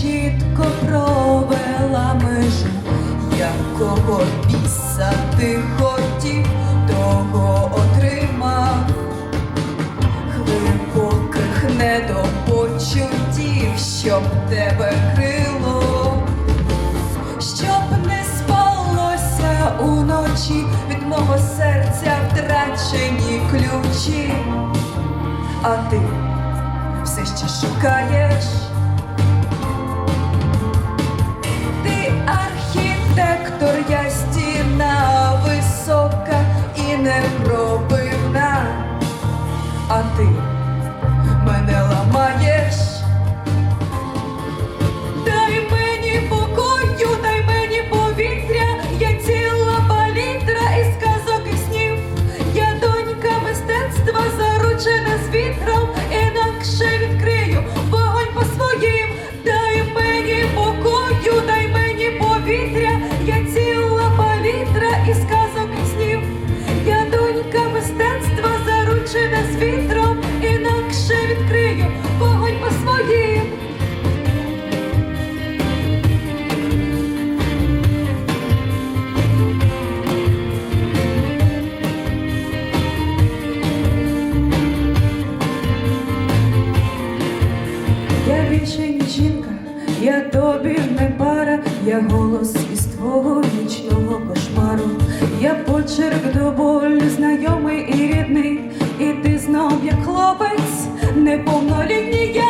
чітко провела межу, якого біса ти хотів, того отримав, глибоких недопочуттів, щоб тебе крило, щоб не спалося уночі від мого серця втрачені ключі, а ти все ще шукаєш. Архітектор, я стіна висока і непробивна, Я вічень жінка, я тобі не пара, я голос із твого вічного кошмару. Я почерк до болю, знайомий і рідний, і ти знов як хлопець, неповнолітній я